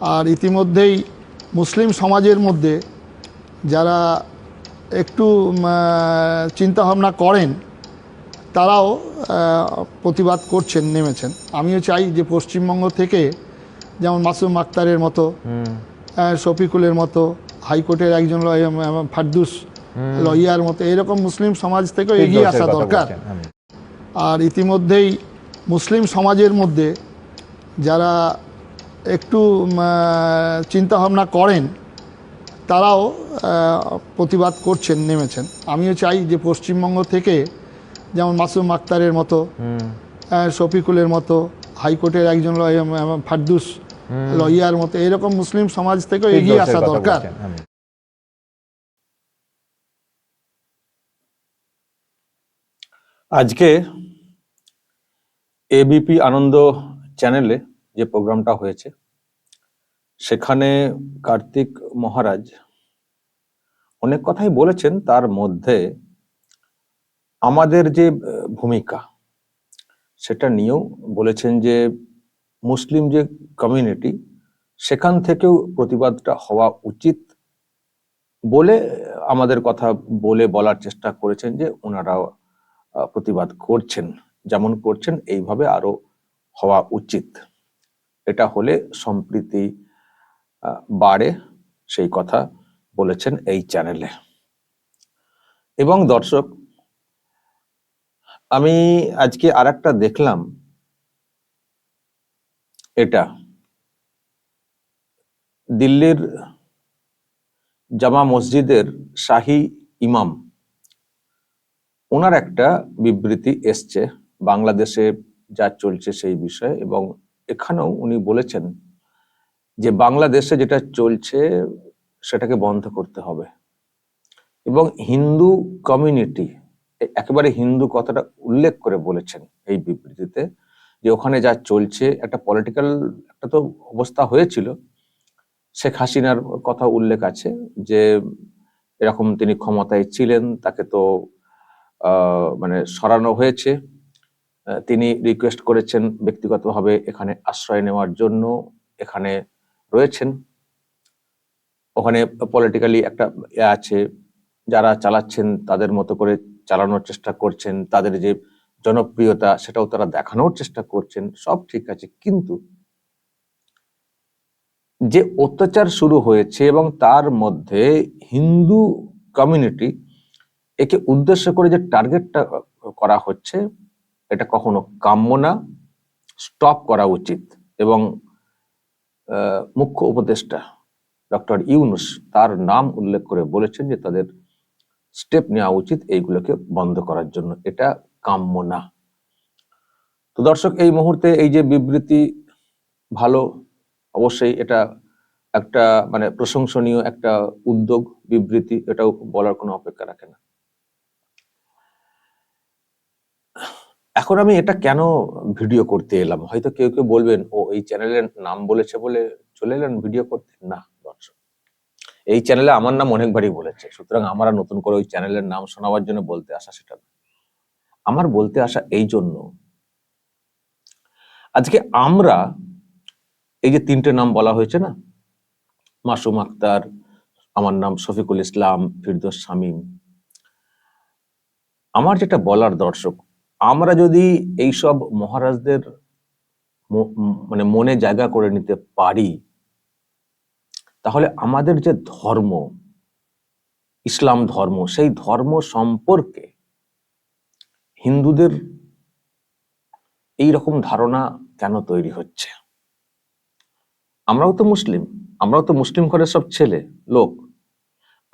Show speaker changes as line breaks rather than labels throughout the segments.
আর ইতিমধ্যেই মুসলিম সমাজের মধ্যে যারা একটু চিন্তা ভাবনা করেন তারাও প্রতিবাদ করছেন নেমেছেন। আমিও চাই যে পশ্চিমবঙ্গ থেকে যেমন মাসুম আক্তারের মতো শফিকুলের মতো হাইকোর্টের একজন ফারদুস লইয়ার মতো এরকম মুসলিম সমাজ থেকেও এগিয়ে আসা দরকার। আর ইতিমধ্যেই মুসলিম সমাজের মধ্যে যারা একটু চিন্তা ভাবনা করেন তারাও প্রতিবাদ করছেন নেমেছেন। আমিও চাই যে পশ্চিমবঙ্গ থেকে যেমন মাসুম আক্তারের মতো শফিকুলের মতো হাইকোর্টের একজন ফারদুস লইয়ার মতো এরকম মুসলিম সমাজ থেকেও এগিয়ে আসা দরকার।
আজকে এবিপি আনন্দ চ্যানেলে যে প্রোগ্রামটা হয়েছে সেখানে কার্তিক মহারাজ অনেক কথাই বলেছেন তার মধ্যে আমাদের যে ভূমিকা সেটা নিয়েও বলেছেন যে মুসলিম যে কমিউনিটি সেখান থেকেও প্রতিবাদটা হওয়া উচিত বলে আমাদের কথা বলে বলার চেষ্টা করেছেন যে ওনারাও আহ, প্রতিবাদ করছেন। যেমন করছেন এইভাবে আরও হওয়া উচিত। এটা হলে সম্প্রীতি বাড়ে, সেই কথা বলেছেন এই চ্যানেলে। এবং দর্শক, আমি আজকে আর দেখলাম। এটা দিল্লির জামা মসজিদের শাহী ইমাম। ওনার একটা বিবৃতি এসছে, বাংলাদেশে যা চলছে সেই বিষয়ে এবং এখানেও উনি বলেছেন যে বাংলাদেশে যেটা চলছে সেটাকে বন্ধ করতে হবে। এবং হিন্দু কমিউনিটি, একেবারে হিন্দু কথাটা উল্লেখ করে বলেছেন এই বিবৃতিতে যে ওখানে যা চলছে, একটা পলিটিক্যাল একটা তো অবস্থা হয়েছিল। শেখ হাসিনার কথা উল্লেখ আছে যে এরকম তিনি ক্ষমতায় ছিলেন, তাকে তো মানে সরানো হয়েছে। তিনি রিকোয়েস্ট করেছেন ব্যক্তিগতভাবে এখানে আশ্রয় নেওয়ার জন্য, এখানে রয়েছেন। ওখানে পলিটিক্যালি একটা ইয়ে আছে, যারা চালাচ্ছেন তাদের মতো করে চালানোর চেষ্টা করছেন, তাদের যে জনপ্রিয়তা সেটাও তারা দেখানোর চেষ্টা করছেন, সব ঠিক আছে। কিন্তু যে অত্যাচার শুরু হয়েছে এবং তার মধ্যে হিন্দু কমিউনিটি একে উদ্দেশ্য করে যে টার্গেটটা করা হচ্ছে এটা কখনো কাম্য না। স্টপ করা উচিত এবং মুখ্য উপদেষ্টা ডক্টর ইউনুস তার নাম উল্লেখ করে বলেছেন যে তাদের স্টেপ নেওয়া উচিত এইগুলোকে বন্ধ করার জন্য। এটা কাম্য না। তো দর্শক, এই মুহূর্তে এই যে বিবৃতি ভালো, অবশ্যই এটা একটা মানে প্রশংসনীয় একটা উদ্যোগ, বিবৃতি, এটাও বলার কোনো অপেক্ষা রাখে না। এখন আমি এটা কেন ভিডিও করতে এলাম? হয়তো কেউ কেউ বলবেন, ও, এই চ্যানেলের নাম বলেছে বলে চলে এলেন ভিডিও করতে? না, দর্শক। এই চ্যানেলে আমার নাম অনেকবারই বলেছে, সুতরাং আমার নতুন করে ওই চ্যানেলের নাম শোনাবার জন্য বলতে আসা সেটা আমার বলতে আসা এই জন্য, আজকে আমরা এই যে তিনটে নাম বলা হয়েছে না, মাসুম আক্তার, আমার নাম শফিকুল ইসলাম, ফিরদোস শামীম, আমার যেটা বলার দর্শক আমরা যদি এইসব মহারাজদের মানে মনে জায়গা করে নিতে পারি, তাহলে আমাদের যে ধর্ম, ইসলাম ধর্ম, সেই ধর্ম সম্পর্কে হিন্দুদের এই রকম ধারণা কেন তৈরি হচ্ছে? আমরাও তো মুসলিম, আমরাও তো মুসলিম ঘরের সব ছেলে, লোক।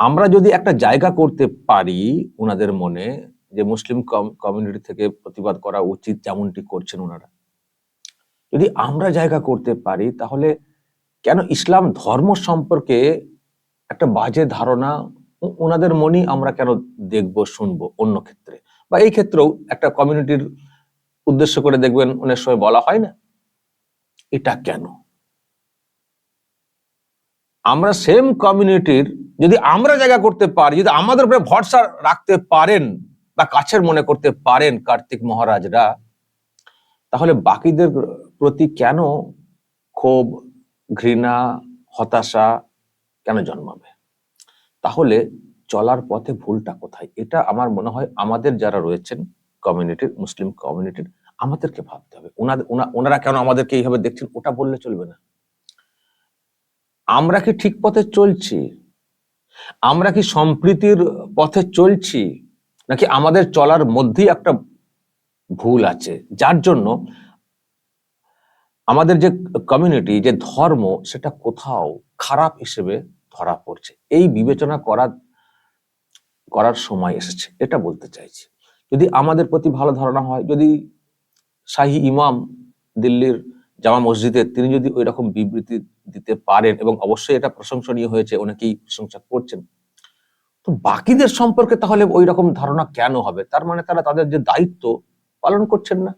আমরা যদি একটা জায়গা করতে পারি ওনাদের মনে যে মুসলিম কমিউনিটি থেকে প্রতিবাদ করা উচিত যেমনটি করছেন ওনারা। যদি আমরা জায়গা করতে পারি, তাহলে কেন ইসলাম ধর্ম সম্পর্কে একটা বাজে ধারণা ওনাদের মনেই আমরা কেন দেখব, শুনব অন্য ক্ষেত্রে? বা এই ক্ষেত্রেও একটা কমিউনিটির উদ্দেশ্য করে দেখবেন অনেক সময় বলা হয় না? এটা কেন? আমরা সেম কমিউনিটির যদি আমরা জায়গা করতে পারি, যদি আমাদের উপরে ভরসা রাখতে পারেন বা কাছের মনে করতে পারেন কার্তিক মহারাজরা, তাহলে বাকিদের প্রতি কেন ক্ষোভ, ঘৃণা, হতাশা কেন জন্মাবে? তাহলে চলার পথে ভুলটা কোথায়? এটা আমার মনে হয় আমাদের যারা রয়েছেন কমিউনিটির, মুসলিম কমিউনিটির, আমাদেরকে ভাবতে হবে। ওনাদের ওনা- ওনারা কেন আমাদেরকে এইভাবে দেখছেন? ওটা বললে চলবে না। আমরা কি ঠিক পথে চলছি? আমরা কি সম্প্রীতির পথে চলছি? নাকি আমাদের চলার মধ্যেই একটা ভুল আছে? যার জন্য আমাদের যে কমিউনিটি যে ধর্ম, সেটা কোথাও খারাপ হিসেবে ধরা পড়ছে। এই বিবেচনা করার করার সময় এসেছে, এটা বলতে চাইছি। যদি আমাদের প্রতি ভালো ধারণা হয়, যদি শাহী ইমাম দিল্লির জামা মসজিদে তিনি যদি ওই রকম বিবৃতি দিতে পারেন এবং অবশ্যই এটা প্রশংসনীয় হয়েছে, অনেকেই প্রশংসা করছেন তো বাকিদের সম্পর্কে তাহলে ওই রকম ধারণা কেন হবে? তার মানে তারা তাদের যে দায়িত্ব পালন করছেন না।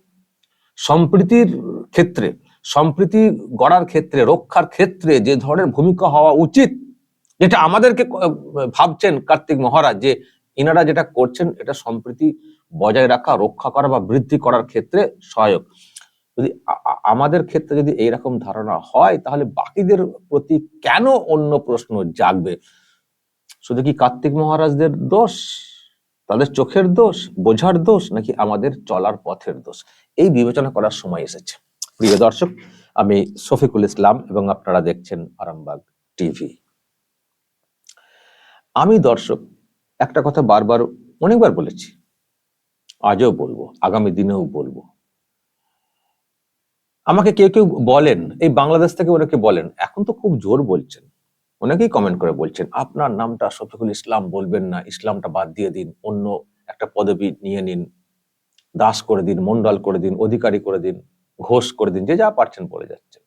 সম্প্রীতির ক্ষেত্রে, সম্প্রীতি গড়ার ক্ষেত্রে, রক্ষার ক্ষেত্রে যে ধরনের ভূমিকা হওয়া উচিত, যেটা আমাদেরকে ভাবছেন কার্তিক মহারাজ যে ইনারা যেটা করছেন, এটা সম্প্রীতি বজায় রাখা, রক্ষা করা বা বৃদ্ধি করার ক্ষেত্রে সহায়ক। যদি আমাদের ক্ষেত্রে যদি এইরকম ধারণা হয়, তাহলে বাকিদের প্রতি কেন অন্য প্রশ্ন জাগবে? শুধু কি কার্তিক মহারাজদের দোষ? তাদের চোখের দোষ? বোঝার দোষ? নাকি আমাদের চলার পথের দোষ? এই বিবেচনা করার সময় এসেছে। প্রিয় দর্শক, আমি শফিকুল ইসলাম এবং আপনারা দেখছেন আরামবাগ টিভি। আমি দর্শক, একটা কথা বারবার, অনেকবার বলেছি। আজও বলব, আগামী দিনেও বলব। আমাকে কেউ কেউ বলেন, এই বাংলাদেশ থেকে ওনাকে বলেন, এখন তো খুব জোর বলছেন। অনেকেই কমেন্ট করে বলছেন, আপনার নামটা শফিকুল ইসলাম বলবেন না, ইসলামটা বাদ দিয়ে দিন, অন্য একটা পদবি নিয়ে নিন, দাস করে দিন, মন্ডল করে দিন, অধিকারী করে দিন, ঘোষ করে দিন, যে যা পারছেন বলে যাচ্ছেন।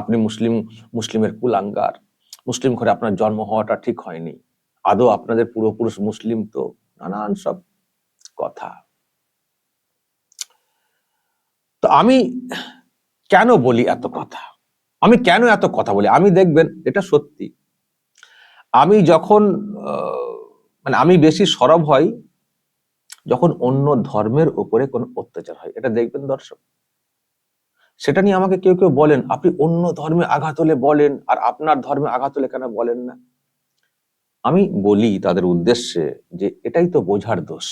আপনি মুসলিম, মুসলিমের কুলাঙ্গার, মুসলিম ঘরে আপনার জন্ম হওয়াটা ঠিক হয়নি, আদৌ আপনাদের পূর্বপুরুষ মুসলিম তো, নানান সব কথা। তো আমি কেন বলি এত কথা? আমি কেন এত কথা বলি? আমি দেখবেন এটা সত্যি। আমি যখন মানে আমি বেশি সরব হই যখন অন্য ধর্মের উপরে কোনো অত্যাচার হয়। এটা দেখবেন দর্শক। সেটা নিয়ে আমাকে কেউ কেউ বলেন, আপনি অন্য ধর্মে আঘাত হলে বলেন, আর আপনার ধর্মে আঘাত হলে কেন বলেন না? আমি বলি তাদের উদ্দেশ্যে যে, এটাই তো বোঝার দোষ।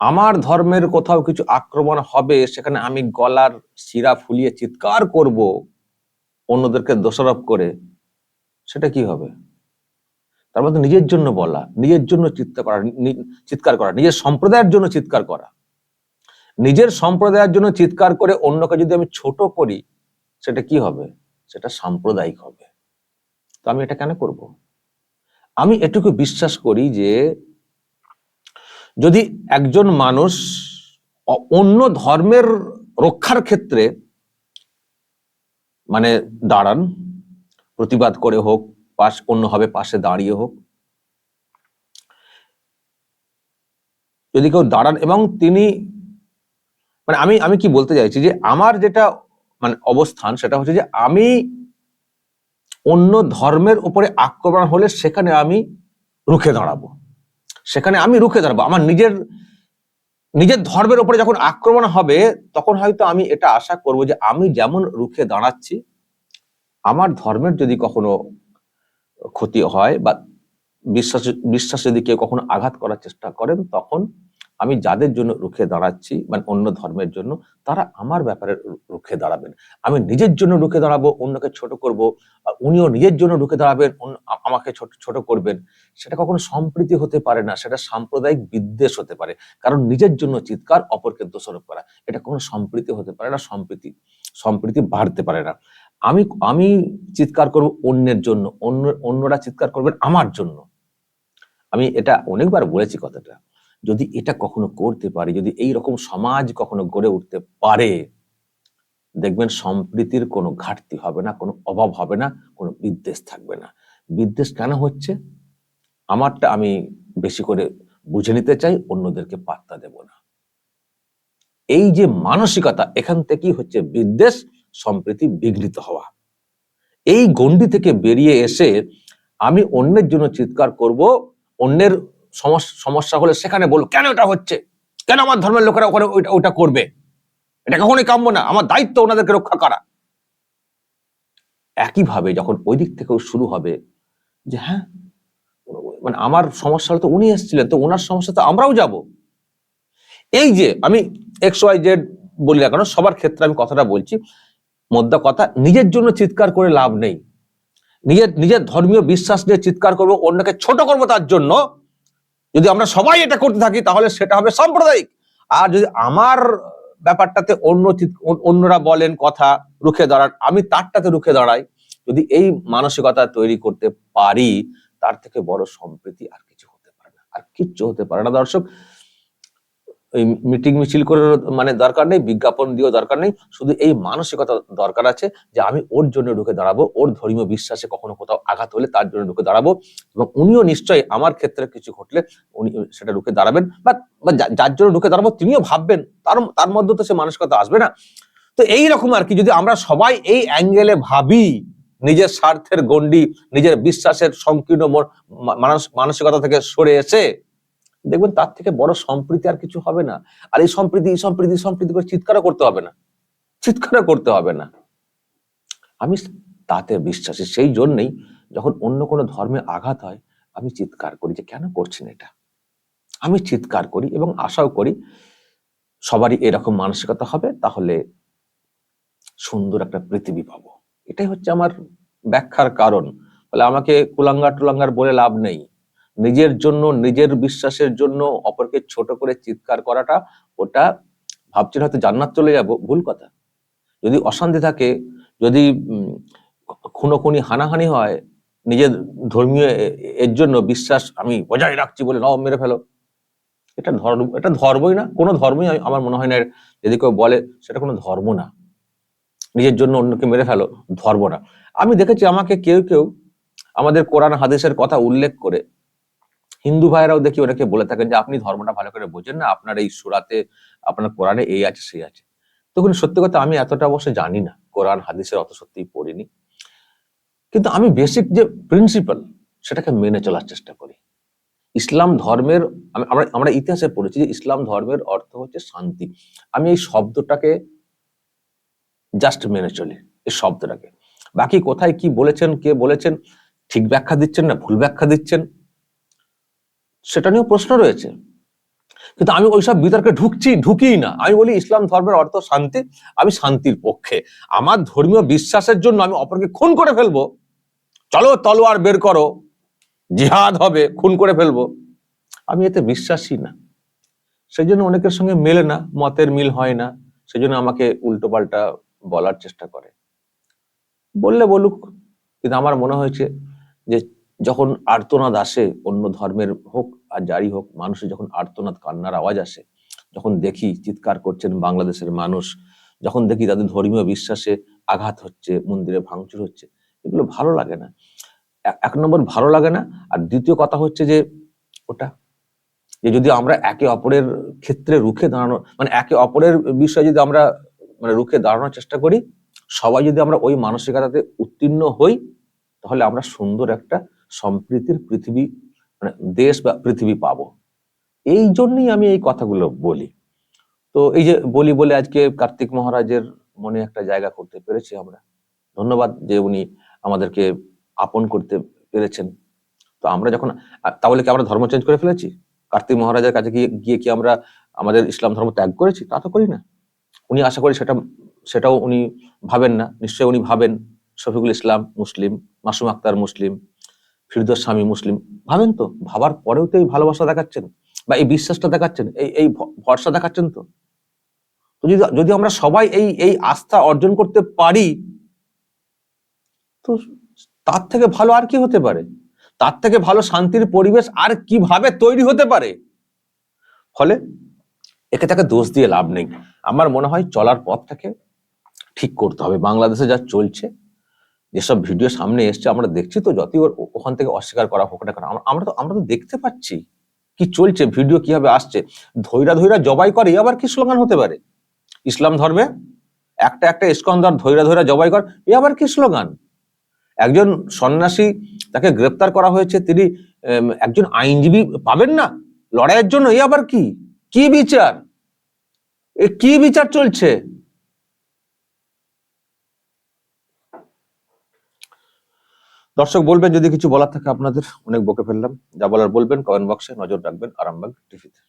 আমার ধর্মের কোথাও কিছু আক্রমণ হবে, সেখানে আমি গলার শিরা ফুলিয়ে চিৎকার করব অন্যদেরকে দোষারোপ করে। সেটা কি হবে? তার মধ্যে নিজের জন্য বলা, নিজের জন্য চিৎকার করা চিৎকার করা, নিজের সম্প্রদায়ের জন্য চিৎকার করা। নিজের সম্প্রদায়ের জন্য চিৎকার করে অন্যকে যদি আমি ছোট করি, সেটা কি হবে? সেটা সাম্প্রদায়িক হবে। তো আমি এটা কেন করব? আমি এটুকু বিশ্বাস করি যে, যদি একজন মানুষ অন্য ধর্মের রক্ষার ক্ষেত্রে মানে দাঁড়ান প্রতিবাদ করে হোক, পাশ অন্যভাবে পাশে দাঁড়িয়ে হোক। যদি কেউ দাঁড়ান এবং তিনি মানে আমি আমি কি বলতে চাইছি যে আমার যেটা মানে অবস্থান সেটা হচ্ছে যে আমি অন্য ধর্মের উপরে আক্রমণ হলে সেখানে আমি রুখে দাঁড়াবো। সেখানে আমি রুখে দাঁড়াবো। আমার নিজের নিজের ধর্মের উপরে যখন আক্রমণ হবে, তখন হয়তো আমি এটা আশা করব যে আমি যেমন রুখে দাঁড়াচ্ছি আমার ধর্মের যদি কখনো ক্ষতি হয় বা বিশ্বাস বিশ্বাস যদি কেউ কখনো আঘাত করার চেষ্টা করেন, তখন আমি যাদের জন্য রুখে দাঁড়াচ্ছি মানে অন্য ধর্মের জন্য, তারা আমার ব্যাপারে রুখে দাঁড়াবেন। আমি নিজের জন্য রুখে দাঁড়াবো, অন্যকে ছোট করব উনিও নিজের জন্য রুখে দাঁড়াবেন আমাকে ছোট ছোট করবেন। সেটা কখনো সম্প্রীতি হতে পারে না, সেটা সাম্প্রদায়িক বিদ্বেষ হতে পারে। কারণ নিজের জন্য চিৎকার, অপরকে দোষারোপ করা, এটা কোনো সম্প্রীতি হতে পারে না, সম্প্রীতি সম্প্রীতি বাড়তে পারে না। আমি আমি চিৎকার করব অন্যের জন্য, অন্য, অন্যরা চিৎকার করবেন আমার জন্য। আমি এটা অনেকবার বলেছি কথাটা। যদি এটা কখনো করতে পারি, যদি এই রকম সমাজ কখনো গড়ে উঠতে পারে, দেখবেন সম্প্রীতির কোনো ঘাটতি হবে না, কোনো অভাব হবে না, কোনো বিদ্বেষ থাকবে না। বিদ্বেষ কেন হচ্ছে? আমারটা আমি বেশি করে বুঝে নিতে চাই, অন্যদেরকে পাত্তা দেব না। এই যে মানসিকতা, এখান থেকেই হচ্ছে বিদ্বেষ সম্প্রীতি বিঘ্নিত হওয়া। এই গণ্ডি থেকে বেরিয়ে এসে আমি অন্যের জন্য চিৎকার করব, অন্যের সমস- সমস্যা হলে সেখানে বলব, কেন এটা হচ্ছে? কেন আমার ধর্মের লোকেরা ওখানে ওইটা ওইটা করবে? এটা কখনোই কাম্য না। আমার দায়িত্ব ওনাদেরকে রক্ষা করা। একইভাবে যখন ওই দিক থেকেও শুরু হবে যে হ্যাঁ মানে আমার সমস্যা হলে তো উনি এসেছিলেন, তো ওনার সমস্যা তো আমরাও যাব। এই যে, আমি এক্স ওয়াই জেড বলি না কেন, সবার ক্ষেত্রে আমি কথাটা বলছি মোদ্দা কথা, নিজের জন্য চিৎকার করে লাভ নেই। নিজের নিজের ধর্মীয় বিশ্বাস নিয়ে চিৎকার করব, অন্যকে ছোট করব তার জন্য। যদি আমরা সবাই এটা করতে থাকি, তাহলে সেটা হবে সাম্প্রদায়িক। আর যদি আমার ব্যাপারটাতে অন্য অন্যরা বলেন কথা রুখে দাঁড়ান, আমি তারটাতে রুখে দাঁড়াই। যদি এই মানসিকতা তৈরি করতে পারি, তার থেকে বড় সম্প্রীতি আর কিছু হতে পারে না। আর কিচ্ছু হতে পারে না। দর্শক ওই মিটিং মিছিল করে মানে দরকার নেই, বিজ্ঞাপন দিয়েও দরকার নেই। শুধু এই মানসিকতা দরকার আছে যে আমি ওর জন্য ঢুকে দাঁড়াবো, ওর ধর্মীয় বিশ্বাসে কখনো কোথাও আঘাত হলে তার জন্য ঢুকে দাঁড়াবো এবং উনিও নিশ্চয়ই আমার ক্ষেত্রে কিছু ঘটলে উনি সেটা ঢুকে দাঁড়াবেন। বা যার জন্য ঢুকে দাঁড়াবো তিনিও ভাববেন, তার তার মধ্যে তো সে মানসিকতা আসবে না। তো এই রকম আর কি, যদি আমরা সবাই এই অ্যাঙ্গেলে ভাবি, নিজের স্বার্থের গণ্ডি, নিজের বিশ্বাসের সংকীর্ণ মন- মানস- মানসিকতা থেকে সরে এসে দেখবেন তার থেকে বড় সম্প্রীতি আর কিছু হবে না। আর এই সম্প্রীতি সম্প্রীতি সম্প্রীতি করে চিৎকারও করতে হবে না। চিৎকারও করতে হবে না। আমি তাতে বিশ্বাসী। সেই জন্যই যখন অন্য কোনো ধর্মে আঘাত হয়, আমি চিৎকার করি যে, কেন করছেন এটা? আমি চিৎকার করি এবং আশাও করি সবারই এরকম মানসিকতা হবে, তাহলে সুন্দর একটা পৃথিবী পাবো। এটাই হচ্ছে আমার ব্যাখ্যার কারণ। বলে আমাকে কুলাঙ্গার টুলাঙ্গার বলে লাভ নেই। নিজের জন্য, নিজের বিশ্বাসের জন্য অপরকে ছোট করে চিৎকার করাটা, ওটা ভাবছেন হয়তো জান্নাত চলে যাব, ভুল কথা। যদি অশান্তি থাকে, যদি খুনোখুনি, হানাহানি হয়, নিজের ধর্মীয় এর জন্য বিশ্বাস আমি বজায় রাখছি বলে নব মেরে ফেলো। এটা ধর্ম, এটা ধর্মই না, কোনো ধর্মই আমার মনে হয় না যদি কেউ বলে, সেটা কোনো ধর্ম না। নিজের জন্য অন্যকে মেরে ফেলো, ধর্ম না। আমি দেখেছি আমাকে কেউ কেউ আমাদের কোরআন, হাদিসের কথা উল্লেখ করে হিন্দু ভাইরাও দেখি ওনাকে বলে থাকেন যে, আপনি ধর্মটা ভালো করে বোঝেন না, আপনার এই সুরাতে, আপনার কোরআনে এই আছে, সেই আছে। তখন সত্যি কথা আমি এতটা অবশ্য জানি না, কোরআন, হাদিসের অত সত্যিই পড়িনি। কিন্তু আমি বেসিক যে প্রিন্সিপাল সেটাকে মেনে চলার চেষ্টা করি। ইসলাম ধর্মের আমরা আমরা ইতিহাসে পড়েছি যে, ইসলাম ধর্মের অর্থ হচ্ছে শান্তি। আমি এই শব্দটাকে জাস্ট মেনে চলি, এই শব্দটাকে। বাকি কোথায় কি বলেছেন, কে বলেছেন, ঠিক ব্যাখ্যা দিচ্ছেন না, ভুল ব্যাখ্যা দিচ্ছেন সেটা নিয়েও প্রশ্ন রয়েছে। কিন্তু আমি ওইসব বিতর্কে ঢুকছি ঢুকি না। আমি বলি, ইসলাম ধর্মের অর্থ শান্তি, আমি শান্তির পক্ষে। আমার ধর্মীয় বিশ্বাসের জন্য আমি অপরকে খুন করে ফেলব। চলো তলোয়ার বের করো। জিহাদ হবে, খুন করে ফেলব। আমি এতে বিশ্বাসী না। সেই জন্য অনেকের সঙ্গে মেলে না, মতের মিল হয় না। সেই জন্য আমাকে উল্টো পাল্টা বলার চেষ্টা করে। বললে বলুক, কিন্তু আমার মনে হয়েছে যে যখন আর্তনাদ আসে, অন্য ধর্মের হোক আর যারই হোক, মানুষের যখন আর্তনাদ, কান্নার আওয়াজ আসে, যখন দেখি চিৎকার করছেন বাংলাদেশের মানুষ, যখন দেখি তাদের ধর্মীয় বিশ্বাসে আঘাত হচ্ছে, মন্দিরে ভাঙচুর হচ্ছে, এগুলো ভালো লাগে না। এক নম্বর, ভালো লাগে না। আর দ্বিতীয় কথা হচ্ছে যে, ওটা, যে যদি আমরা একে অপরের ক্ষেত্রে রুখে দাঁড়ানো মানে একে অপরের বিষয়ে যদি আমরা মানে রুখে দাঁড়ানোর চেষ্টা করি, সবাই যদি আমরা ওই মানসিকতাতে উত্তীর্ণ হই, তাহলে আমরা সুন্দর একটা সম্প্রীতির পৃথিবী মানে দেশ বা পৃথিবী পাবো। এই জন্যই আমি এই কথাগুলো বলি। তো এই যে বলি বলে আজকে কার্তিক মহারাজের মনে একটা জায়গা করতে পেরেছি আমরা। ধন্যবাদ যে উনি আমাদেরকে আপন করতে পেরেছেন। তো আমরা যখন তাহলে কি আমরা ধর্ম চেঞ্জ করে ফেলেছি? কার্তিক মহারাজের কাছে গিয়ে গিয়ে কি আমরা আমাদের ইসলাম ধর্ম ত্যাগ করেছি? তা তো করি না। উনি আশা করি সেটা, সেটাও উনি ভাবেন না। নিশ্চয়ই উনি ভাবেন শফিকুল ইসলাম মুসলিম, মাসুম আক্তার মুসলিম। ফিরদোস স্বামী মুসলিম। ভাবেন তো, ভাবার পরেও তো এই ভালোবাসা দেখাচ্ছেন, বা এই বিশ্বাসটা দেখাচ্ছেন, এই এই ভরসা দেখাচ্ছেন তো যদি যদি আমরা সবাই এই এই আস্থা অর্জন করতে পারি, তো তার থেকে ভালো আর কি হতে পারে? তার থেকে ভালো শান্তির পরিবেশ আর কীভাবে তৈরি হতে পারে? ফলে একে তাকে দোষ দিয়ে লাভ নেই। আমার মনে হয় চলার পথটাকে ঠিক করতে হবে। বাংলাদেশে যা চলছে যেসব ভিডিও সামনে এসছে, আমরা দেখছি তো যতই ওখান থেকে অস্বীকার করা হোক না কেন, আমরা- তো, আমরা তো দেখতে পাচ্ছি কি চলছে, ভিডিও কীভাবে আসছে। ধৈরা ধৈরা জবাই করে আবার কি স্লোগান হতে পারে? ইসলাম ধর্মে একটা একটা ইস্কন্দর ধৈরা ধৈরা জবাই কর, এ আবার কি স্লোগান? একজন সন্ন্যাসী তাকে গ্রেপ্তার করা হয়েছে, তিনি একজন আইনজীবী পাবেন না? লড়াইয়ের জন্য এ আবার কি? কি বিচার? এ কি বিচার চলছে? দর্শক বলবেন, যদি কিছু বলার থাকে আপনাদের, অনেক বকে ফেললাম। যা বলার বলবেন কমেন্ট বক্সে নজর রাখবেন, আরামবাগ টিভিতে।